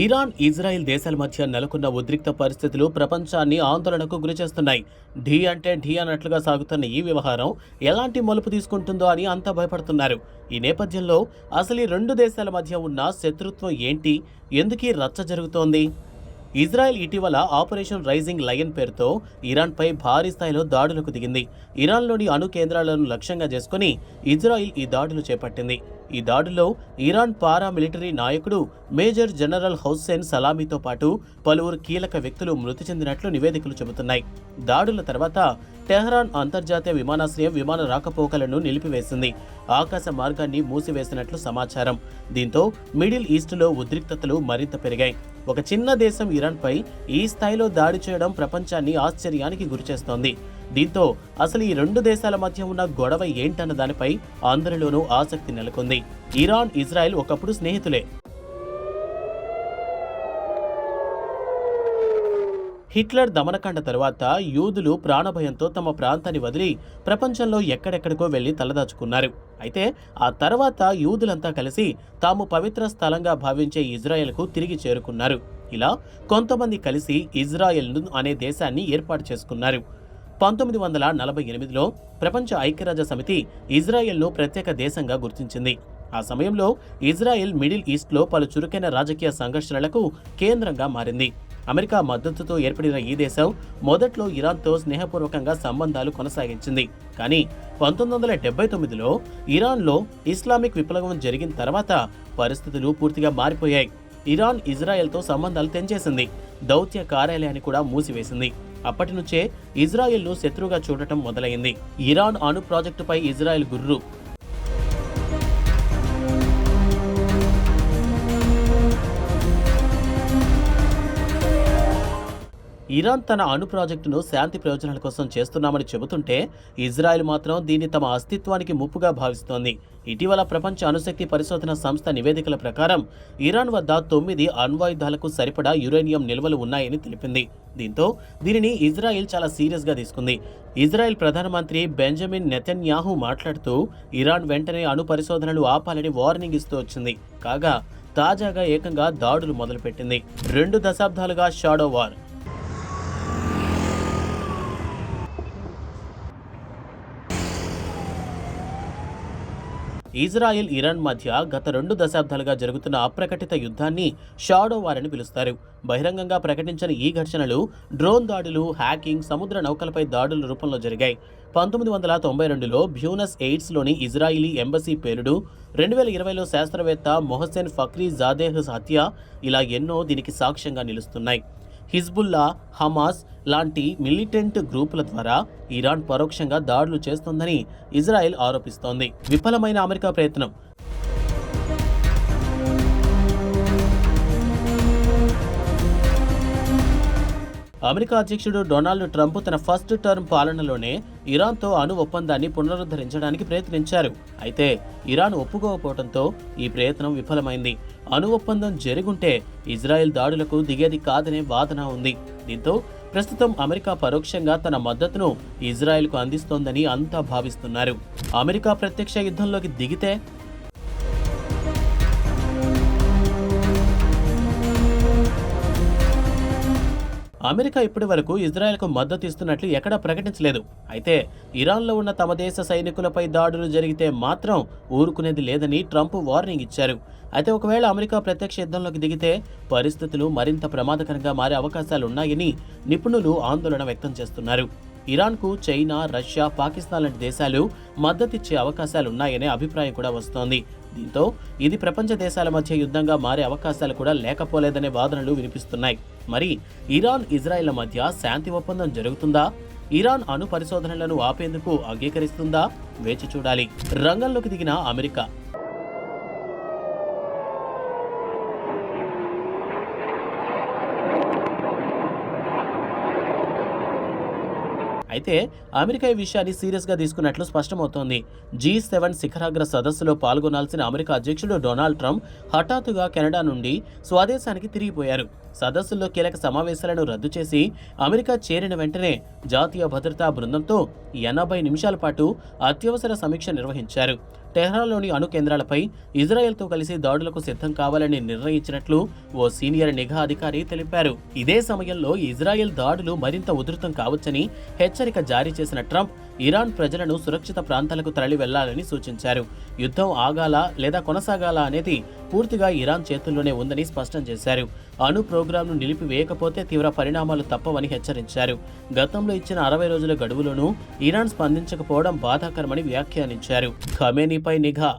Iran Israel దేశాల మధ్య నెలకొన్న ఉద్రిక్త పరిస్థితులు ప్రపంచాన్ని ఆందోళనకు గురిచేస్తున్నాయి ఢీ అంటే ఢీ అన్నట్లుగా సాగుతున్న ఈ వ్యవహారం ఎలాంటి మలుపు తీసుకుంటుందో అని అంతా భయపడుతున్నారు. ఈ నేపథ్యంలో అసలు ఈ రెండు దేశాల మధ్య ఉన్న శత్రుత్వం ఏంటి? ఎందుకీ రచ్చ జరుగుతోంది? ఇజ్రాయెల్ ఇటీవల ఆపరేషన్ రైజింగ్ లయన్ పేరుతో ఇరాన్పై భారీ స్థాయిలో దాడులకు దిగింది. ఇరాన్లోని అణు కేంద్రాలను లక్ష్యంగా చేసుకుని ఇజ్రాయిల్ ఈ దాడులు చేపట్టింది. ఈ దాడిలో ఇరాన్ పారామిలిటరీ నాయకుడు మేజర్ జనరల్ హౌసేన్ సలామీతో పాటు పలువురు కీలక వ్యక్తులు మృతి చెందినట్లు నివేదికలు చెబుతున్నాయి. దాడుల తర్వాత టెహ్రాన్ అంతర్జాతీయ విమానాశ్రయం విమాన రాకపోకలను నిలిపివేసింది. ఆకాశ మార్గాన్ని మూసివేసినట్లు సమాచారం. దీంతో మిడిల్ ఈస్టులో ఉద్రిక్తతలు మరింత పెరిగాయి. ఒక చిన్న దేశం ఇరాన్పై ఈ స్థాయిలో దాడి చేయడం ప్రపంచాన్ని ఆశ్చర్యానికి గురిచేస్తోంది. దీంతో అసలు ఈ రెండు దేశాల మధ్య ఉన్న గొడవ ఏంటన్న దానిపై అందరిలోనూ ఆసక్తి నెలకొంది. ఇరాన్ ఇజ్రాయెల్ ఒకప్పుడు స్నేహితులే. హిట్లర్ దమనకాండ తరువాత యూదులు ప్రాణభయంతో తమ ప్రాంతాన్ని వదిలి ప్రపంచంలో ఎక్కడెక్కడికో వెళ్ళి తలదాచుకున్నారు. అయితే ఆ తర్వాత యూదులంతా కలిసి తాము పవిత్ర స్థలంగా భావించే ఇజ్రాయెల్కు తిరిగి చేరుకున్నారు. ఇలా కొంతమంది కలిసి ఇజ్రాయెల్ను అనే దేశాన్ని ఏర్పాటు చేసుకున్నారు. పంతొమ్మిది వందల నలభై ఎనిమిదిలో ప్రపంచ ఐక్యరాజ్య సమితి ఇజ్రాయెల్ను ప్రత్యేక దేశంగా గుర్తించింది. ఆ సమయంలో ఇజ్రాయెల్ మిడిల్ ఈస్ట్లో పలు చురుకైన రాజకీయ సంఘర్షణలకు కేంద్రంగా మారింది. అమెరికా మద్దతుతో ఏర్పడిన ఈ దేశం మొదట్లో ఇరాన్తో స్నేహపూర్వకంగా సంబంధాలు కొనసాగించింది. కానీ పంతొమ్మిది వందల డెబ్బై తొమ్మిదిలో ఇరాన్లో ఇస్లామిక్ విప్లవం జరిగిన తర్వాత పరిస్థితులు పూర్తిగా మారిపోయాయి. ఇరాన్ ఇజ్రాయెల్తో సంబంధాలు తెంచేసింది. దౌత్య కార్యాలయాన్ని కూడా మూసివేసింది. అప్పటి నుంచే ఇజ్రాయెల్ను శత్రువుగా చూడటం మొదలైంది. ఇరాన్ అణు ప్రాజెక్టుపై ఇజ్రాయెల్ గుర్రు ఇరాన్ తన అణు ప్రాజెక్టును శాంతి ప్రయోజనాల కోసం చేస్తున్నామని చెబుతుంటే ఇజ్రాయెల్ మాత్రం దీన్ని తమ అస్తిత్వానికి ముప్పుగా భావిస్తోంది. ఇటీవల ప్రపంచ అణుశక్తి పరిశోధన సంస్థ నివేదికల ప్రకారం ఇరాన్ వద్ద తొమ్మిది అణ్వాయుధాలకు సరిపడా యురేనియం నిల్వలు ఉన్నాయని తెలిపింది. దీంతో దీనిని ఇజ్రాయెల్ చాలా సీరియస్గా తీసుకుంది. ఇజ్రాయెల్ ప్రధానమంత్రి బెంజమిన్ నెతన్యాహు మాట్లాడుతూ ఇరాన్ వెంటనే అణు పరిశోధనలు ఆపాలని వార్నింగ్ ఇస్తూ వచ్చింది. కాగా తాజాగా ఏకంగా దాడులు మొదలుపెట్టింది. రెండు దశాబ్దాలుగా షాడో వార్. ఇజ్రాయెల్ ఇరాన్ మధ్య గత రెండు దశాబ్దాలుగా జరుగుతున్న అప్రకటిత యుద్ధాన్ని షాడో వార్ అని పిలుస్తారు. బహిరంగంగా ప్రకటించిన ఈ ఘర్షణలు డ్రోన్ దాడులు హ్యాకింగ్ సముద్ర నౌకలపై దాడుల రూపంలో జరిగాయి. పంతొమ్మిది వందల తొంభై రెండులో బ్యూనస్ ఎయిడ్స్లోని ఇజ్రాయిలీ ఎంబసీ పేలుడు రెండు వేల ఇరవైలో శాస్త్రవేత్త మొహసెన్ ఫక్రీ జాదేహ్ హత్య ఇలా ఎన్నో దీనికి సాక్ష్యంగా నిలుస్తున్నాయి. హిజ్బుల్లా హమాస్ లాంటి మిలిటెంట్ గ్రూపుల ద్వారా ఇరాన్ పరోక్షంగా దాడులు చేస్తోందని ఇజ్రాయెల్ ఆరోపిస్తోంది. విఫలమైన అమెరికా ప్రయత్నం. అమెరికా అధ్యక్షుడు డొనాల్డ్ ట్రంప్ తన ఫస్ట్ టర్మ్ పాలనలోనే ఇరాన్తో అణు ఒప్పందాన్ని పునరుద్ధరించడానికి ప్రయత్నించారు. అయితే ఇరాన్ ఒప్పుకోకపోవడంతో ఈ ప్రయత్నం విఫలమైంది. అణు ఒప్పందం జరుగుంటే ఇజ్రాయెల్ దాడులకు దిగేది కాదనే వాదన ఉంది. దీంతో ప్రస్తుతం అమెరికా పరోక్షంగా తన మద్దతును ఇజ్రాయెల్కు అందిస్తోందని అంతా భావిస్తున్నారు. అమెరికా ప్రత్యక్ష యుద్ధంలోకి దిగితే అమెరికా ఇప్పటి వరకు ఇజ్రాయెల్కు మద్దతు ఇస్తున్నట్లు ఎక్కడా ప్రకటించలేదు. అయితే ఇరాన్లో ఉన్న తమ దేశ సైనికులపై దాడులు జరిగితే మాత్రం ఊరుకునేది లేదని ట్రంప్ వార్నింగ్ ఇచ్చారు. అయితే ఒకవేళ అమెరికా ప్రత్యక్ష యుద్ధంలోకి దిగితే పరిస్థితులు మరింత ప్రమాదకరంగా మారే అవకాశాలున్నాయని నిపుణులు ఆందోళన వ్యక్తం చేస్తున్నారు. ఇరాన్కు చైనా రష్యా పాకిస్తాన్ లాంటి దేశాలు మద్దతిచ్చే అవకాశాలున్నాయనే అభిప్రాయం కూడా వస్తోంది. దీంతో ఇది ప్రపంచ దేశాల మధ్య యుద్ధంగా మారే అవకాశాలు కూడా లేకపోలేదనే వాదనలు వినిపిస్తున్నాయి. మరి ఇరాన్ ఇజ్రాయెల్ మధ్య శాంతి ఒప్పందం జరుగుతుందా? ఇరాన్ అణు పరిశోధనలను ఆపేందుకు అంగీకరిస్తుందా? వేచి చూడాలి. రంగంలోకి దిగిన అమెరికా. అయితే అమెరికా ఈ విషయాన్ని సీరియస్గా తీసుకున్నట్లు స్పష్టమవుతోంది. జీ సెవెన్ శిఖరాగ్ర సదస్సులో పాల్గొనాల్సిన అమెరికా అధ్యక్షుడు డొనాల్డ్ ట్రంప్ హఠాత్తుగా కెనడా నుండి స్వదేశానికి తిరిగిపోయారు. సదస్సుల్లో కీలక సమావేశాలను రద్దు చేసి అమెరికా చేరిన వెంటనే జాతీయ భద్రతా బృందంతో ఎనభై నిమిషాల పాటు అత్యవసర సమీక్ష నిర్వహించారు. టెహ్రాన్లోని అణు కేంద్రాలపై ఇజ్రాయెల్తో కలిసి దాడులకు సిద్ధం కావాలని నిర్ణయించినట్లు ఓ సీనియర్ నిఘా అధికారి తెలిపారు. ఇదే సమయంలో ఇజ్రాయెల్ దాడులు మరింత ఉధృతం కావచ్చని హెచ్చరిక జారీ చేసిన ట్రంప్ ఇరాన్ ప్రజలను సురక్షిత ప్రాంతాలకు తరలి వెళ్ళాలని సూచించారు. యుద్ధం ఆగాల లేదా కొనసాగాల అనేది పూర్తిగా ఇరాన్ చేతుల్లోనే ఉందని స్పష్టం చేశారు. అణు ప్రోగ్రాంను నిలిపివేయకపోతే తీవ్ర పరిణామాలు తప్పవని హెచ్చరించారు. గతంలో ఇచ్చిన అరవై రోజుల గడువులోనూ ఇరాన్ స్పందించకపోవడం బాధాకరమని వ్యాఖ్యానించారు. ఖమేనీపై నిఘా.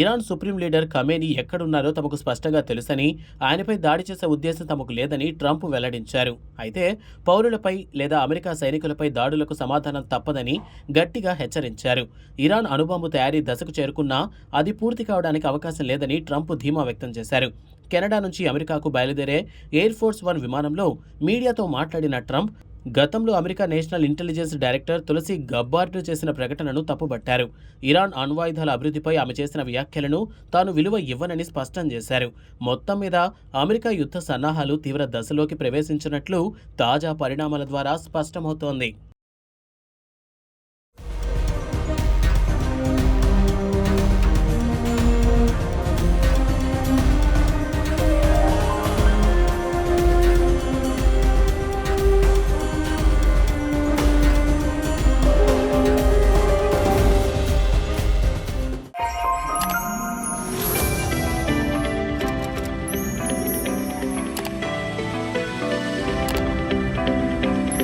ఇరాన్ సుప్రీం లీడర్ ఖమేని ఎక్కడున్నారో తమకు స్పష్టంగా తెలుసని ఆయనపై దాడి చేసే ఉద్దేశం తమకు లేదని ట్రంప్ వెల్లడించారు. అయితే పౌరులపై లేదా అమెరికా సైనికులపై దాడులకు సమాధానం తప్పదని గట్టిగా హెచ్చరించారు. ఇరాన్ అణుబాంబు తయారీ దశకు చేరుకున్నా అది పూర్తి కావడానికి అవకాశం లేదని ట్రంప్ ధీమా వ్యక్తం చేశారు. కెనడా నుంచి అమెరికాకు బయలుదేరే ఎయిర్ ఫోర్స్ వన్ విమానంలో మీడియాతో మాట్లాడిన ట్రంప్ గతంలో America national intelligence director Tulsi Gabbard చేసిన ప్రకటనను తప్పుబట్టారు. ఇరాన్ అణ్వాయుధాల అభివృద్ధిపై ఆమె చేసిన వ్యాఖ్యలను తాను విలువ ఇవ్వనని స్పష్టం చేశారు. మొత్తం మీద అమెరికా యుద్ధ సన్నాహాలు తీవ్ర దశలోకి ప్రవేశించినట్లు తాజా పరిణామాల ద్వారా స్పష్టమవుతోంది.